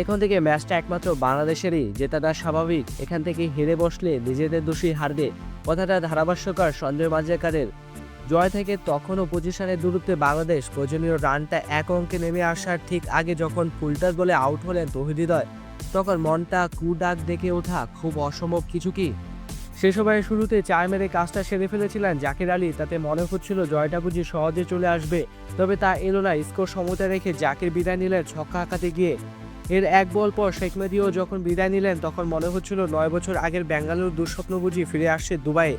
এখন থেকে ম্যাচটা একমাত্র বাংলাদেশেরই জেতাটা স্বাভাবিক। এখান থেকে হেরে বসলে নিজেদের দোষী হারবে। কথাটা ধারাভাষ্যকার সঞ্জয় মাজেকারের জয় থেকে তখনও পজিশনের দূরত্বে বাংলাদেশ, প্রয়োজনীয় রানটা এক অঙ্কে নেমে আসার ঠিক আগে যখন ফুলটার বলে আউট হলেন তহিদিদয় তখন মনটা কুডাক দেখে ওঠা খুব অসম্ভব। কিছু কি? সে সময় শুরুতে চার মেরে কাজটা সেরে ফেলেছিলেন জাকির আলী। তাতে মনে হচ্ছিল জয়টা বুঝি সহজে চলে আসবে। তবে তা এলো না, স্কোর সমতা রেখে জাকির বিদায় নিলেন ছক্কা হাঁকাতে গিয়ে। এর এক বল পর শেখ মেদিও যখন বিদায় নিলেন, তখন মনে হচ্ছিল নয় বছর আগের বেঙ্গালুরু দুঃস্বপ্ন বুঝি ফিরে আসছে দুবাইয়ে।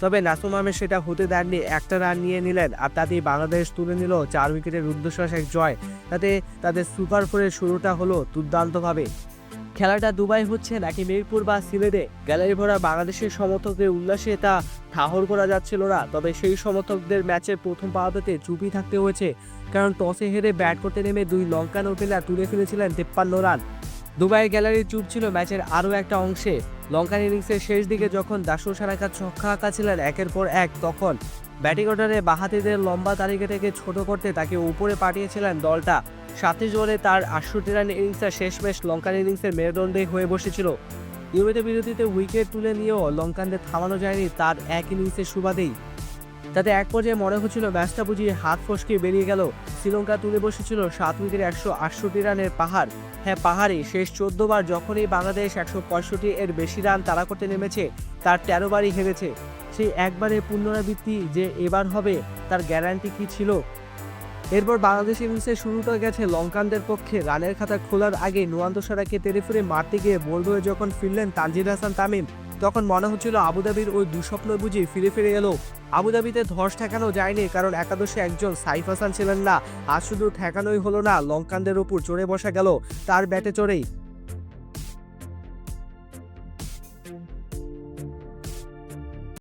তবে নাসুম আহমেদ সেটা হতে দেননি, একটা রান নিয়ে নিলেন। আর তাতেই বাংলাদেশ তুলে নিল চার উইকেটের রুদ্ধশ্বাস এক জয়। তাতে তাদের সুপার ফোরের শুরুটা হলো দুর্দান্তভাবে। খেলাটা দুবাই হচ্ছে নাকি মিরপুর বা সিলেটে? গ্যালারি ভরা বাংলাদেশের সমর্থকদের উল্লাসে তা ঠাহর করা যাচ্ছিল না। তবে সেই সমর্থকদের ম্যাচের প্রথম পাওয়াতে চুপি থাকতে হয়েছে। কারণ টসে হেরে ব্যাট করতে নেমে দুই লঙ্কান ওপেনার তুলে ফেলেছিলেন তেপ্পান্ন রান। দুবাইয়ের গ্যালারি চুপ ছিল ম্যাচের আরও একটা অংশে। লঙ্কান ইনিংসের শেষ দিকে যখন দাসু সারাকা ছক্কা আঁকা ছিলেন একের পর এক তখন। ব্যাটিং অর্ডারে বাহাতিদের লম্বা তালিকা থেকে ছোট করতে তাকে উপরে পাঠিয়েছিলেন দলটা। সাতাশ বলে তার আটষট্টি রান ইনিংসের শেষ ম্যাচ লঙ্কান ইনিংসের মেরুদণ্ডে হয়ে বসেছিল। নিয়মিত বিরতিতে উইকেট তুলে নিয়েও লঙ্কানদের থামানো যায়নি তার এক ইনিংসের সুবাদেই। তাতে এক পর্যায়ে মনে হচ্ছিল ম্যাচটা বুঝিয়ে হাত ফসকে বেরিয়ে গেল। শ্রীলঙ্কা তুলে বসেছিল সাত উইকেটে একশো আটষট্টি রানের পাহাড়। হ্যাঁ পাহাড়ে শেষ চোদ্দ বার যখনই বাংলাদেশ একশো পঁয়ষট্টি এর বেশি রান তাড়া করতে নেমেছে, তার তেরো বারই হেরেছে। সেই একবারের পুনরাবৃত্তি যে এবার হবে, তার গ্যারান্টি কি ছিল? এরপর বাংলাদেশ ইনিংসের শুরুটা গেছে লঙ্কানদের পক্ষে। রানের খাতা খোলার আগে নুয়ান্ত সারাকে তেড়ে ফুরে মারতে গিয়ে বোল্ড হয়ে যখন ফিরলেন তানজিদ হাসান তামিম, তখন মনে হচ্ছিল আবুধাবির ওই দুঃস্বপ্ন বুঝি ফিরে ফিরে এলো। আবুধাবিতে ধস ঠেকানো যায়নি, কারণ একাদশে একজন সাইফ হাসান ছিলেন না। আর শুধু ঠেকানোই হলো না, লঙ্কানদের ওপর চড়ে বসা গেল তার ব্যাটে চড়েই।